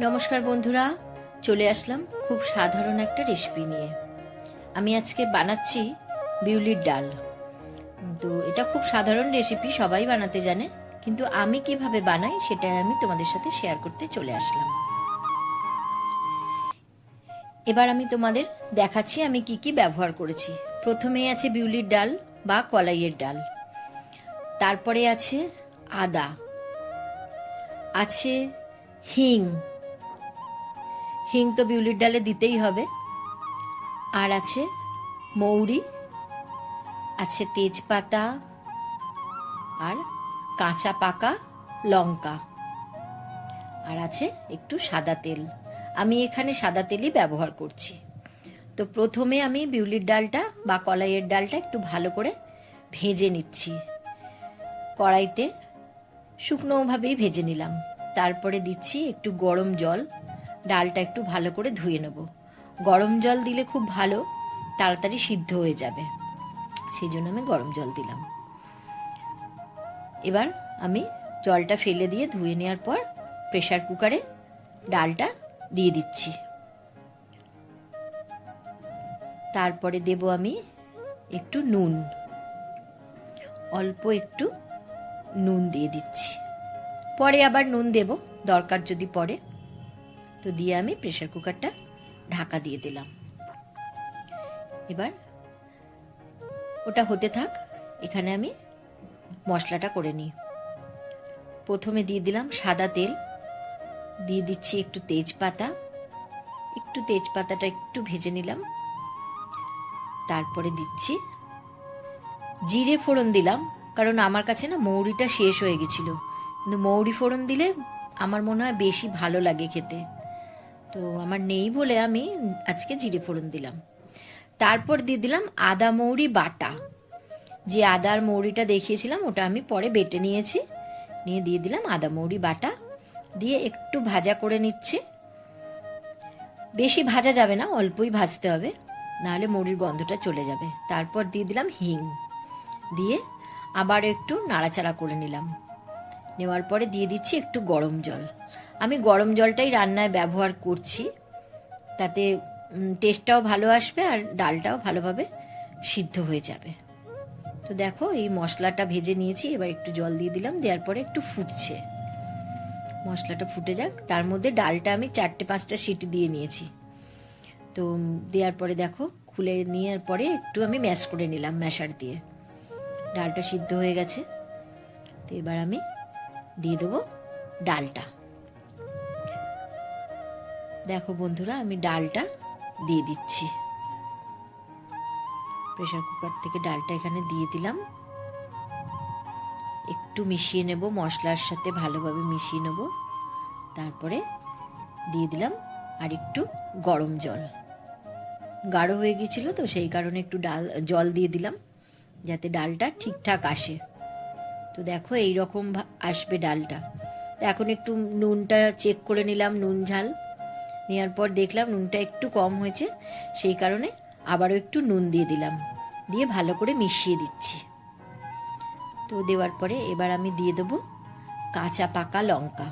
নমস্কার বন্ধুরা, চলে আসলাম খুব সাধারণ একটা রেসিপি নিয়ে। আমি আজকে বানাচ্ছি বিউলির ডাল। তো এটা খুব সাধারণ রেসিপি সবাই বানাতে জানে, কিন্তু আমি কীভাবে বানাই সেটা আমি তোমাদের সাথে শেয়ার করতে চলে আসলাম। এবার আমি তোমাদের দেখাচ্ছি আমি কি কি ব্যবহার করেছি। প্রথমেই আছে বিউলির ডাল বা কলাইয়ের ডাল। তারপরে আছে আদা। আছে হিং। হিং তো বিউলির ডালে দিতেই হবে। আর আছে মৌরি, আছে তেজপাতা, আর কাঁচা পাকা লঙ্কা। আর আছে একটু সাদা তেল। আমি এখানে সাদা তেলই ব্যবহার করছি। তো প্রথমে আমি বিউলির ডালটা বা কলাইয়ের ডালটা একটু ভালো করে ভেজে নিচ্ছি। কড়াইতে শুকনোভাবেই ভেজে নিলাম। তারপরে দিচ্ছি একটু গরম জল। ডালটা একটু ভালো করে ধুয়ে নেব। গরম জল দিলে খুব ভালো, তাড়াতাড়ি সিদ্ধ হয়ে যাবে। সেই জন্য আমি গরম জল দিলাম। এবার আমি জলটা ফেলে দিয়ে ধুয়ে নেওয়ার পর প্রেশার কুকারে ডালটা দিয়ে দিচ্ছি। তারপরে দেব আমি একটু নুন। অল্প একটু নুন দিয়ে দিচ্ছি। পরে আবার নুন দেব, দরকার যদি পড়ে। তো দিয়ে আমি প্রেশার কুকারটা ঢাকা দিয়ে দিলাম। এবার ওটা হতে থাক, এখানে আমি মশলাটা করে নিই। প্রথমে দিয়ে দিলাম সাদা তেল, দিয়ে দিচ্ছি একটু তেজপাতা, একটু তেজপাতাটা একটু ভেজে নিলাম। তারপরে দিচ্ছি জিরে ফোড়ন দিলাম, কারণ আমার কাছে না মৌরিটা শেষ হয়ে গেছিল। কিন্তু মৌরি ফোড়ন দিলে আমার মনে হয় বেশি ভালো লাগে খেতে। তো আমার নেই বলে আমি আজকে জিরে ফোড়ন দিলাম। তারপর দিয়ে দিলাম আদা মৌরি বাটা। যে আদার মৌরিটা দেখিয়েছিলাম, ওটা আমি পরে বেটে নিয়েছি। নিয়ে দিয়ে দিলাম আদা মৌরি বাটা। দিয়ে একটু ভাজা করে নিচ্ছি। বেশি ভাজা যাবে না, অল্পই ভাজতে হবে। নাহলে মৌরির গন্ধটা চলে যাবে। তারপর দিয়ে দিলাম হিং। দিয়ে আবার একটু নাড়াচাড়া করে নিলাম। নেওয়ার পরে দিয়ে দিচ্ছি একটু গরম জল। আমি গরম জলটাই রান্নায় ব্যবহার করছি। তাতে টেস্টটাও ভালো আসবে আর ডালটাও ভালোভাবে সিদ্ধ হয়ে যাবে। তো দেখো, এই মশলাটা ভেজে নিয়েছি, এবার একটু জল দিয়ে দিলাম, দেওয়ার পরে একটু ফুটছে। মশলাটা ফুটে যাক, তার মধ্যে ডালটা আমি চারটে পাঁচটা সিটি দিয়ে নিয়েছি। তো দেওয়ার পরে দেখো, খুলে নেওয়ার পরে একটু আমি ম্যাশ করে নিলাম, ম্যাশার দিয়ে। ডালটা সিদ্ধ হয়ে গেছে। তো এবার আমি দিয়ে দেবো ডালটা। দেখো বন্ধুরা, আমি ডালটা দিয়ে দিচ্ছি। প্রেশার কুকার থেকে ডালটা এখানে দিয়ে দিলাম। একটু মিশিয়ে নেব, মশলার সাথে ভালোভাবে মিশিয়ে নেব। তারপরে দিয়ে দিলাম আর একটু গরম জল। গাঢ় হয়ে গিয়েছিল তো, সেই কারণে একটু ডাল, জল দিয়ে দিলাম, যাতে ডালটা ঠিকঠাক আসে। তো দেখো এই রকম আসবে ডালটা। এখন একটু নুনটা চেক করে নিলাম, নুন ঝাল। নেওয়ার পর দেখলাম নুনটা একটু কম হয়েছে, সেই কারণে আবারও একটু নুন দিয়ে দিলাম। দিয়ে ভালো করে মিশিয়ে দিচ্ছি। তো দেওয়ার পরে এবার আমি দিয়ে দেবো কাঁচা পাকা লঙ্কা।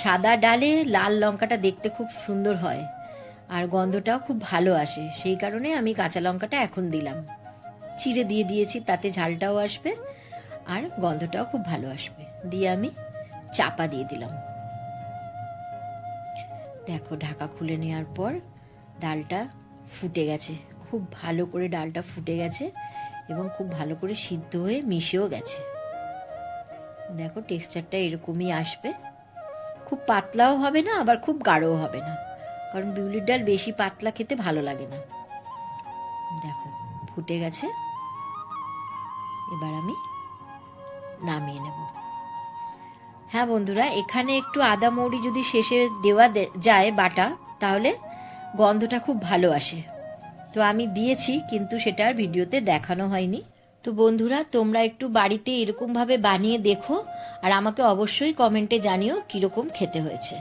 সাদা ডালে লাল লঙ্কাটা দেখতে খুব সুন্দর হয় আর গন্ধটাও খুব ভালো আসে, সেই কারণে আমি কাঁচা লঙ্কাটা এখন দিলাম। চিড়ে দিয়ে দিয়েছি, তাতে ঝালটাও আসবে আর গন্ধটাও খুব ভালো আসবে। দিয়ে আমি চাপা দিয়ে দিলাম। দেখো, ঢাকা খুলে নেওয়ার পর ডালটা ফুটে গেছে। খুব ভালো করে ডালটা ফুটে গেছে এবং খুব ভালো করে সিদ্ধ হয়ে মিশেও গেছে। দেখো, টেক্সচারটা এরকমই আসবে। খুব পাতলাও হবে না, আবার খুব গাঢ়ও হবে না। কারণ বিউলির ডাল বেশি পাতলা খেতে ভালো লাগে না। দেখো, ফুটে গেছে। এবার আমি নামিয়ে নেব। হ্যাঁ বন্ধুরা, এখানে একটু আদা মৌরি যদি শেষে দেওয়া যায় বাটা, তাহলে গন্ধটা খুব ভালো আসে। তো আমি দিয়েছি, কিন্তু সেটা ভিডিওতে দেখানো হয়নি। তো বন্ধুরা, তোমরা একটু বাড়িতে এরকমভাবে বানিয়ে দেখো, আর আমাকে অবশ্যই কমেন্টে জানিও কীরকম খেতে হয়েছে।